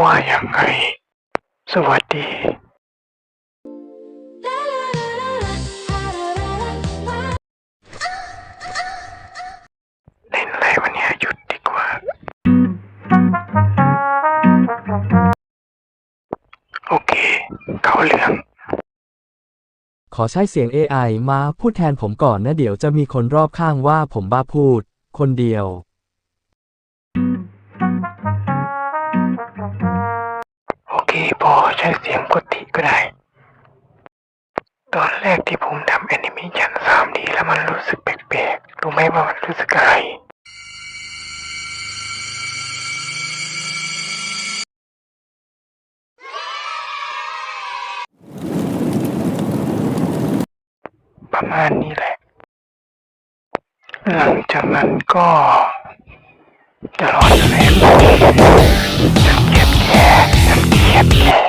ว่าอย่างไง สวัสดีเล่นอะไรวันนี้หยุดดีกว่า โอเค เข้าเรื่อง ขอใช้เสียง AI มาพูดแทนผมก่อนนะเดี๋ยวจะมีคนรอบข้างว่าผมบ้าพูด คนเดียว ใช้เสียงปกติก็ได้ ตอนแรกที่ผมทำแอนิเมชัน 3D แล้วมันรู้สึกแปลกๆ รู้ไหมว่ามันรู้สึกอะไร ประมาณนี้แหละ หลังจากนั้นก็จะรอแสดงฉันเกลียดแกฉันเกลีย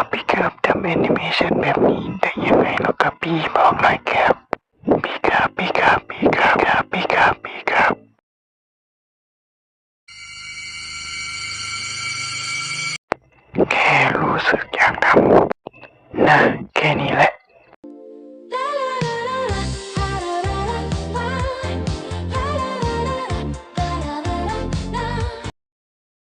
ครัพี่ครับทำแอนิเมชันแบบนี้ได้ยังไงแล้วกบพี่บอกหน่อยครับพี่ครับพี่ครับพี่ครับครับพี่ครับพี่ครับแค่รู้สึกอยากทำนะแค่นี้แหละ